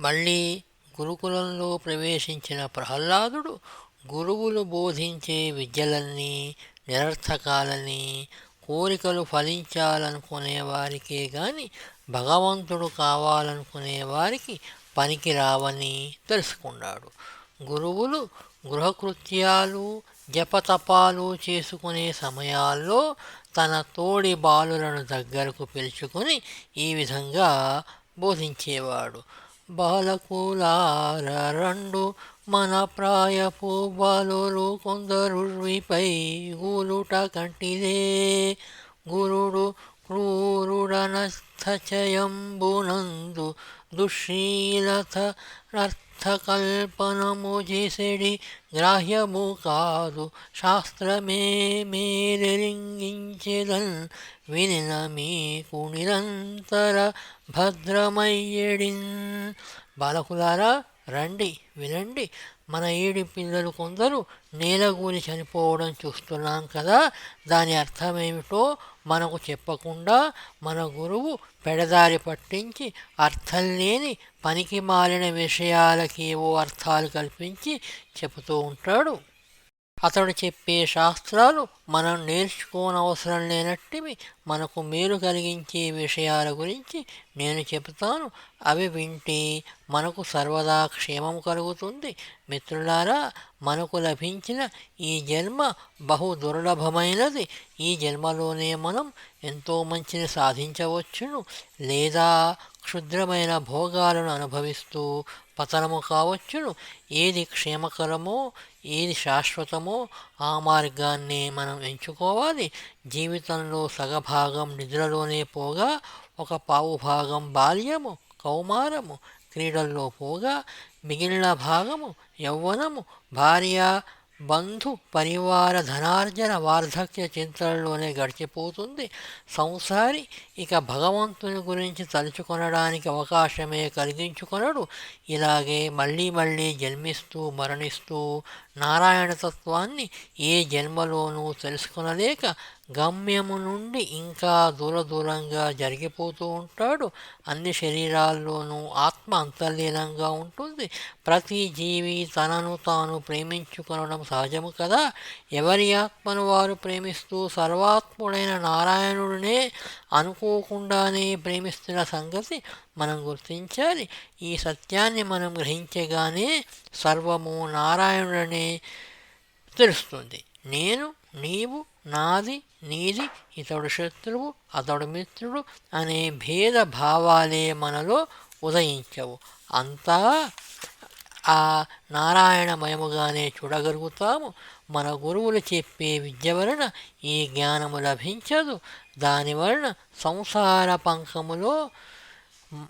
మళ్ళీ గురుకులంలో ప్రవేశించిన ప్రహ్లాదుడు గురువులు బోధించే విద్యలన్నీ నిరర్థకాలని కోరికలు ఫలించాలనుకునే వారికే గాని భగవంతుడు కావాలనుకునే వారికి పనికి రావని తెలుసుకున్నాడు. గురువులు గృహకృత్యాలు జపతపాలు చేసుకునే సమయాల్లో తన తోడి బాలులను దగ్గరకు పిలుచుకొని ఈ విధంగా బోధించేవాడు. బాలకులార రెండు మన ప్రాయపు బాలురు కొందరుపై గులుట కంటిదే. గురుడు క్రూరుడనస్థచయంబునందు దుశ్శీలత అర్థకల్పనము చేసేడి గ్రాహ్యము కాదు శాస్త్రమే మేలింగించెదన్ వినిన మీకు నిరంతర భద్రమయ్యడిన్. బాలకులారా రండి వినండి. మన ఏడి పిల్లలు కొందరు నేలగూలి చనిపోవడం చూస్తున్నాం కదా. దాని అర్థమేమిటో మనకు చెప్పకుండా మన గురువు పెడదారి పట్టించి అర్థం లేని పనికి మాలిన విషయాలకి ఏవో అర్థాలు కల్పించి చెబుతూ ఉంటాడు. అతడు చెప్పే శాస్త్రాలు మనం నేర్చుకోనవసరం లేనట్టివి మనకు మేలు కలిగించే విషయాల గురించి నేను చెబుతాను. అవి వింటే మనకు సర్వదా క్షేమం కలుగుతుంది. మిత్రులారా మనకు లభించిన ఈ జన్మ బహు దుర్లభమైనది. ఈ జన్మలోనే మనం ఎంతో మంచిని సాధించవచ్చును. లేదా క్షుద్రమైన భోగాలను అనుభవిస్తూ పతనము కావచ్చును. ఏది క్షేమకరమో ఏది శాశ్వతమో ఆ మార్గాన్ని మనం ఎంచుకోవాలి. జీవితంలో సగభాగం నిద్రలోనే పోగా ఒక పావు భాగం బాల్యము కౌమారము క్రీడల్లో పోగా మిగిలిన భాగము యౌవనము భార్య బంధు పరివార ధనార్జన వార్ధక్య చింతనలోనే గడిచిపోతుంది. సంసారి ఇక భగవంతుని గురించి తలుచుకొనడానికి అవకాశమే కలిగించుకొనడు. ఇలాగే మళ్ళీ మళ్ళీ జన్మిస్తూ మరణిస్తూ నారాయణ తత్వాన్ని ఏ జన్మలోనూ తెలుసుకొనలేక గమ్యము నుండి ఇంకా దూర దూరంగా జరిగిపోతూ ఉంటాడు. అన్ని శరీరాల్లోనూ ఆత్మ అంతర్లీనంగా ఉంటుంది. ప్రతి జీవి తనను తాను ప్రేమించుకొనడం సహజము కదా. ఎవరి ఆత్మను వారు ప్రేమిస్తూ సర్వాత్ముడైన నారాయణుడినే అనుకోకుండానే ప్రేమిస్తున్న సంగతి మనం గుర్తించాలి. ఈ సత్యాన్ని మనం గ్రహించగానే సర్వము నారాయణుడనే తెలుస్తుంది. నేను నీవు నాది నీది ఇతడు శత్రువు అతడు మిత్రుడు అనే భేద భావాలే మనలో ఉదయించవు. అంతా ఆ నారాయణమయముగానే చూడగలుగుతాము. మన గురువులు చెప్పే విద్య వలన ఈ జ్ఞానము లభించదు. దాని వలన సంసార పంకములో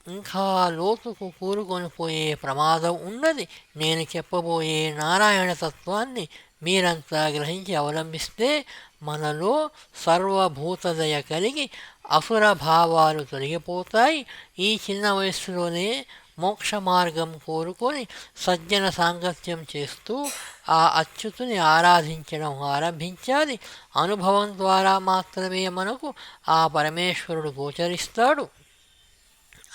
ఇంకా లోతుకు కూరుకొని పోయే ప్రమాదం ఉన్నది. నేను చెప్పబోయే నారాయణ తత్వాన్ని మీరంతా గ్రహించి అవలంబిస్తే మనలో సర్వభూతదయ కలిగి అసుర భావాలు తొలగిపోతాయి. ఈ చిన్న వయస్సులోనే మోక్ష మార్గం కోరుకొని సజ్జన సాంగత్యం చేస్తూ ఆ అచ్యుతుని ఆరాధించడం ఆరంభించాలి. అనుభవం ద్వారా మాత్రమే మనకు ఆ పరమేశ్వరుడు గోచరిస్తాడు.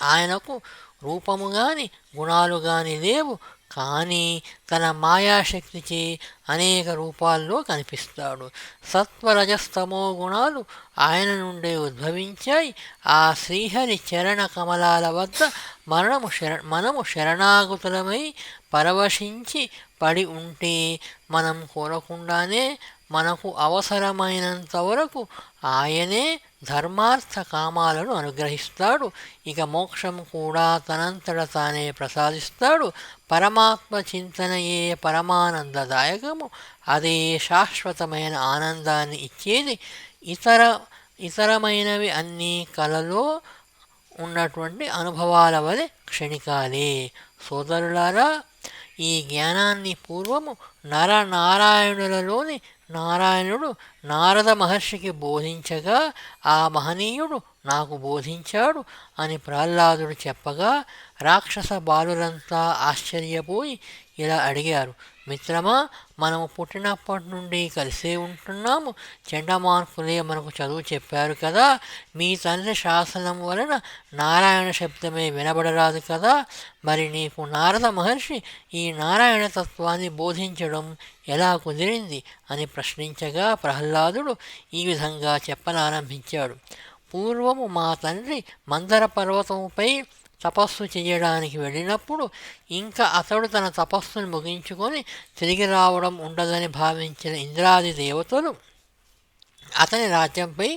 ఆయనకు రూపము కానీ గుణాలు కానీ లేవు. కానీ తన మాయాశక్తిచే అనేక రూపాల్లో కనిపిస్తాడు. సత్వరజస్తమో గుణాలు ఆయన నుండే ఉద్భవించాయి. ఆ శ్రీహరి చరణ కమలాల వద్ద మనము శర మనము శరణాగతులమై పరవశించి పడి ఉంటే మనం కోరకుండానే మనకు అవసరమైనంత వరకు ఆయనే ధర్మార్థ కామాలను అనుగ్రహిస్తాడు. ఇక మోక్షం కూడా తనంతట తానే ప్రసాదిస్తాడు. పరమాత్మ చింతనయే పరమానందదాయకము. అదే శాశ్వతమైన ఆనందాన్ని ఇచ్చేది. ఇతర ఇతరమైనవి అన్నీ కలలో ఉన్నటువంటి అనుభవాల వలె క్షణికాలే. సోదరులారా ఈ జ్ఞానాన్ని పూర్వము నరనారాయణులలోని నారాయణుడు నారద మహర్షికి బోధించగా ఆ మహనీయుడు నాకు బోధించాడు అని ప్రహ్లాదుడు చెప్పగా రాక్షస బాలులంతా ఆశ్చర్యపోయి ఇలా అడిగారు మిత్రమా మనము పుట్టినప్పటి నుండి కలిసే ఉంటున్నాము. చండమార్పులే మనకు చదువు చెప్పారు కదా. మీ తండ్రి శాసనం వలన నారాయణ శబ్దమే వినబడరాదు కదా. మరి నీకు నారద మహర్షి ఈ నారాయణ తత్వాన్ని బోధించడం ఎలా కుదిరింది? అని ప్రశ్నించగా ప్రహ్లాదుడు ఈ విధంగా చెప్పనారంభించాడు. పూర్వము మా తండ్రి మందర పర్వతముపై తపస్సు చేయడానికి వెళ్ళినప్పుడు ఇంకా అతడు తన తపస్సును ముగించుకొని తిరిగి రావడం ఉండదని భావించిన ఇంద్రాది దేవతలు అతని రాజ్యంపై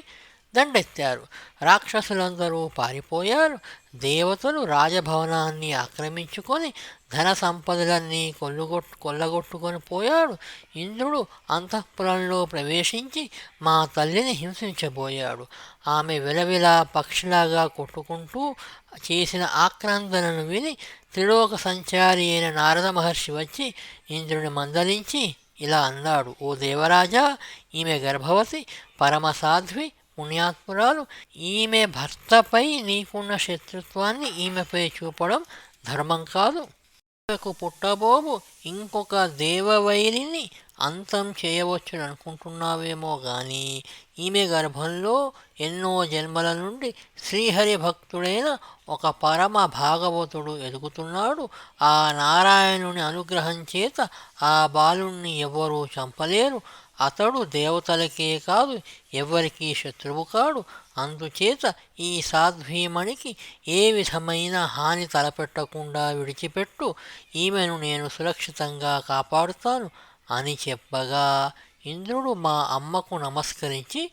దండెత్తారు. రాక్షసులందరూ పారిపోయారు. దేవతలు రాజభవనాన్ని ఆక్రమించుకొని ధన సంపదలన్నీ కొల్లుగొట్టు కొల్లగొట్టుకొని పోయాడు ఇంద్రుడు అంతఃపురంలో ప్రవేశించి మా తల్లిని హింసించబోయాడు. ఆమె విలవిలా పక్షిలాగా కొట్టుకుంటూ చేసిన ఆక్రందనను విని త్రిలోక సంచారి అయిన నారద మహర్షి వచ్చి ఇంద్రుని మందలించి ఇలా అన్నాడు ఓ దేవరాజా ఈమె గర్భవతి పరమసాధ్వి పుణ్యాత్మురాలు. ఈమె భర్తపై నీకున్న శత్రుత్వాన్ని ఈమెపై చూపడం ధర్మం కాదు. ఈమెకు పుట్టబోబు ఇంకొక దేవవైరిని అంతం చేయవచ్చును అనుకుంటున్నావేమో గాని ఈమె గర్భంలో ఎన్నో జన్మల నుండి శ్రీహరి భక్తుడైన ఒక పరమ భాగవతుడు ఎదుగుతున్నాడు. ఆ నారాయణుని అనుగ్రహం చేత ఆ బాలుణ్ణి ఎవరూ చంపలేరు. అతడు దేవతలకే కాదు ఎవరికీ శత్రువు కాడు. అందుచేత ఈ సాధ్వీమణికి ఏ విధమైన హాని తలపెట్టకుండా విడిచిపెట్టు. ఈమెను నేను సురక్షితంగా కాపాడుతాను అని చెప్పగా ఇంద్రుడు మా అమ్మకు నమస్కరించి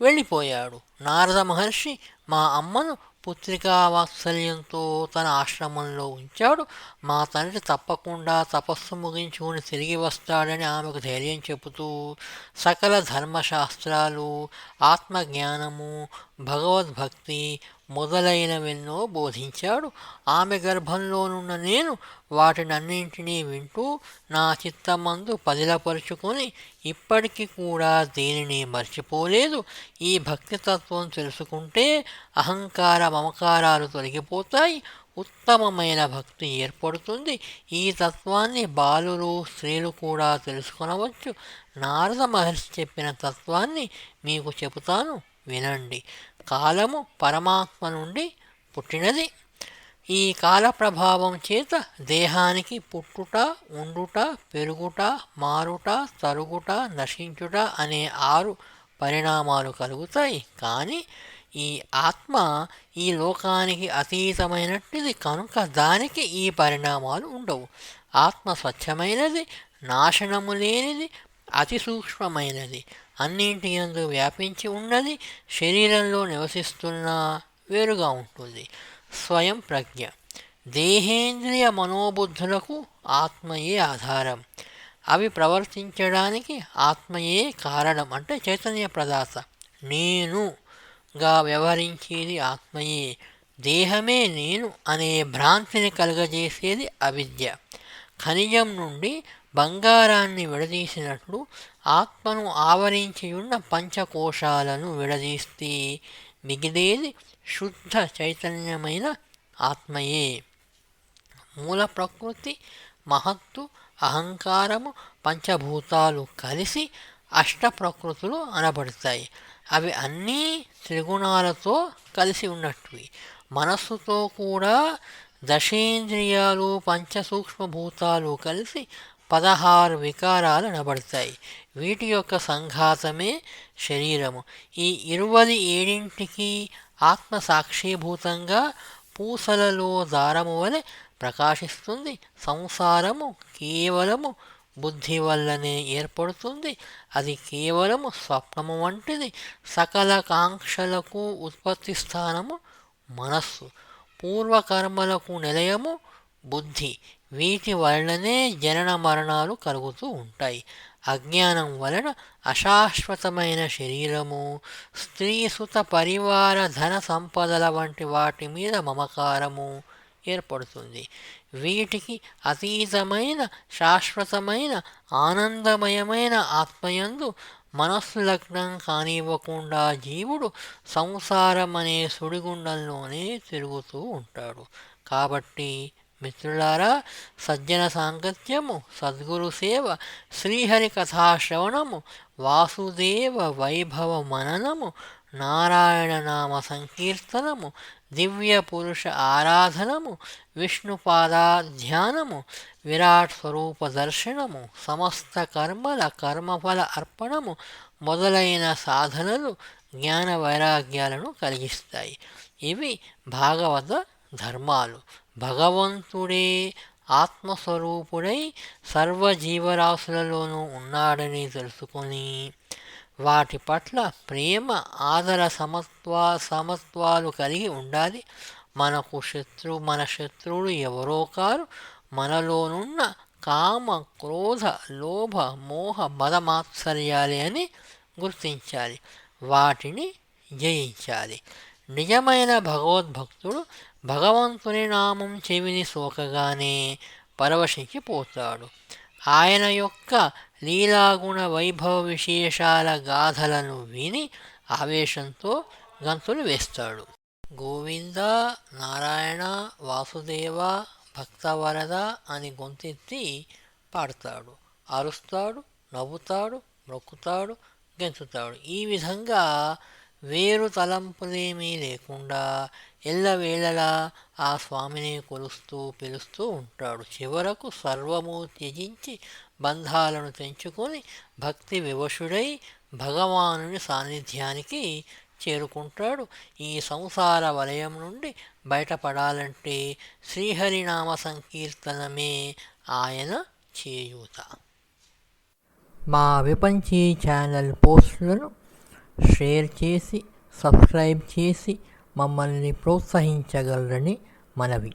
వెళ్ళిపోయాడు. నారద మహర్షి మా అమ్మను పుత్రికా వాత్సల్యంతో తన ఆశ్రమంలో ఉంచాడు. మా తండ్రి తప్పకుండా తపస్సు ముగించుకుని తిరిగి వస్తాడని ఆమెకు ధైర్యం చెబుతూ సకల ధర్మశాస్త్రాలు ఆత్మజ్ఞానము భగవద్భక్తి మొదలైనవెన్నో బోధించాడు. ఆమె గర్భంలోనున్న నేను వాటినన్నింటినీ వింటూ నా చిత్తమందు పదిలపరుచుకొని ఇప్పటికీ కూడా దేనిని మర్చిపోలేదు. ఈ భక్తితత్వం తెలుసుకుంటే అహంకార మమకారాలు తొలగిపోతాయి. ఉత్తమమైన భక్తి ఏర్పడుతుంది. ఈ తత్వాన్ని బాలులు స్త్రీలు కూడా తెలుసుకొనవచ్చు. నారద మహర్షి చెప్పిన తత్వాన్ని మీకు చెబుతాను. వినండి. కాలము పరమాత్మ నుండి పుట్టినది. ఈ కాల ప్రభావం చేత దేహానికి పుట్టుట ఉండుట పెరుగుట మారుట తరుగుట నశించుట అనే ఆరు పరిణామాలు కలుగుతాయి. కానీ ఈ ఆత్మ ఈ లోకానికి అతీతమైనట్టుది కనుక దానికి ఈ పరిణామాలు ఉండవు. ఆత్మ స్వచ్ఛమైనది నాశనము లేనిది అతి సూక్ష్మమైనది. అన్నింటి యందు వ్యాపించి ఉన్నది శరీరంలో నివసిస్తున్న వేరుగా ఉంటుంది. స్వయం ప్రజ్ఞ. దేహేంద్రియ మనోబుద్ధులకు ఆత్మయే ఆధారం. అవి ప్రవర్తించడానికి ఆత్మయే కారణం అంటే చైతన్య ప్రదాత. నేనుగా వ్యవహరించేది ఆత్మయే. దేహమే నేను అనే భ్రాంతిని కలుగజేసేది అవిద్య. ఖనిజం నుండి బంగారాన్ని విడదీసినట్లు ఆత్మను ఆవరించి ఉన్న పంచకోశాలను విడదీస్తే మిగిలేది శుద్ధ చైతన్యమైన ఆత్మయే. మూల ప్రకృతి మహత్తు అహంకారము పంచభూతాలు కలిసి అష్ట ప్రకృతులు అనబడతాయి. అవి అన్నీ త్రిగుణాలతో కలిసి ఉన్నట్టువి మనస్సుతో కూడా దశేంద్రియాలు పంచసూక్ష్మభూతాలు కలిసి పదహారు వికారాలు అనబడతాయి వీటి యొక్క సంఘాతమే శరీరము. ఈ ఇరువది ఏడింటికి ఆత్మ సాక్షిభూతంగా పూసలలో దారము వలె ప్రకాశిస్తుంది. సంసారము కేవలము బుద్ధి వల్లనే ఏర్పడుతుంది. అది కేవలము స్వప్నము వంటిది. సకల కాంక్షలకు ఉత్పత్తి స్థానము మనస్సు. పూర్వకర్మలకు నిలయము బుద్ధి. వీటి వలననే జనన మరణాలు కలుగుతూ ఉంటాయి. అజ్ఞానం వలన అశాశ్వతమైన శరీరము స్త్రీసుత పరివార ధన సంపదల వంటి వాటి మీద మమకారము ఏర్పడుతుంది. వీటికి అతీతమైన శాశ్వతమైన ఆనందమయమైన ఆత్మయందు మనస్సు లగ్నం కానివ్వకుండా జీవుడు సంసారం అనే సుడిగుండంలోనే తిరుగుతూ ఉంటాడు. కాబట్టి మిత్రులారా సజ్జన సాంగత్యము సద్గురు సేవ శ్రీహరి కథాశ్రవణము వాసుదేవ వైభవ మననము నారాయణ నామ సంకీర్తనము దివ్య పురుష ఆరాధనము విష్ణుపాదాధ్యానము విరాట్ స్వరూప దర్శనము సమస్త కర్మల కర్మఫల అర్పణము మొదలైన సాధనలు జ్ఞాన వైరాగ్యాలను కలిగిస్తాయి. ఇవి భాగవత ధర్మాలు. భగవంతుడే ఆత్మస్వరూపుడై సర్వజీవరాశులలోనూ ఉన్నాడని తెలుసుకొని వాటి పట్ల ప్రేమ ఆదర సమత్వ సమత్వాలు కలిగి ఉండాలి. మనకు శత్రు మన శత్రువులు ఎవరో కారు మనలోనున్న కామ క్రోధ లోభ మోహ మదమాత్సర్యాలే అని గుర్తించాలి. వాటిని జయించాలి. నిజమైన భగవద్భక్తుడు భగవంతుని నామం చెవిని సోకగానే పరవశించిపోతాడు ఆయన యొక్క లీలాగుణ వైభవ విశేషాల గాథలను విని ఆవేశంతో గంతులు వేస్తాడు. గోవింద నారాయణ వాసుదేవ భక్తవరద అని గొంతెత్తి పాడతాడు. అరుస్తాడు నవ్వుతాడు మొక్కుతాడు గెంతుతాడు. ఈ విధంగా వేరు తలంపులేమీ లేకుండా ఎల్లవేళలా ఆ స్వామిని కొలుస్తూ పిలుస్తూ ఉంటాడు. చివరకు సర్వము త్యజించి బంధాలను తెంచుకొని భక్తి వివశుడై భగవానుని సాన్నిధ్యానికి చేరుకుంటాడు. ఈ సంసార వలయం నుండి బయటపడాలంటే శ్రీహరినామ సంకీర్తనమే ఆయన చేయూత. మా విపంచీ ఛానల్ పోస్టులను షేర్ చేసి సబ్స్క్రైబ్ చేసి మమ్మల్ని ప్రోత్సహించగలరని మనవి.